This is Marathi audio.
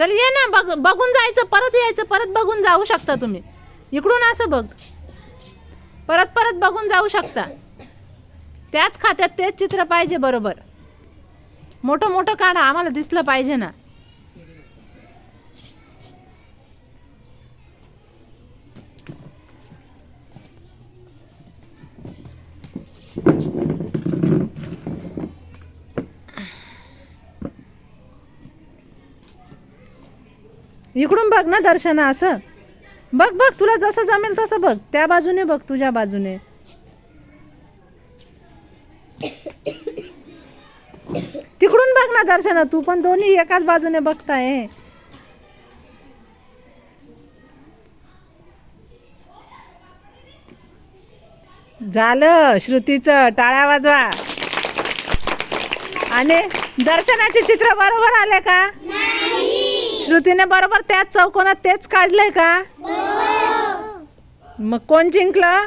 चल ये ना बघ बघून जायचं परत यायचं परत बघून जाऊ शकता तुम्ही. इकडून असं बघ. परत परत बघून जाऊ शकता. त्याच खात्यात तेच चित्र पाहिजे बरोबर. मोठं मोठं काढा आम्हाला दिसलं पाहिजे ना. इकडून बघ ना दर्शना असं. बघ बघ तुला जसं जमेल तसं बघ. त्या बाजूने बघ तुझ्या बाजूने. तिकडून बघ ना दर्शना तू पण दोन्ही एकाच बाजूने बघताय. झालं श्रुतीचं टाळ्या वाजवा. आणि दर्शनाचे चित्र बरोबर आले का? श्रुतीने बरोबर त्याच चौकोनात तेच काढलंय का? मग कोण जिंकलं?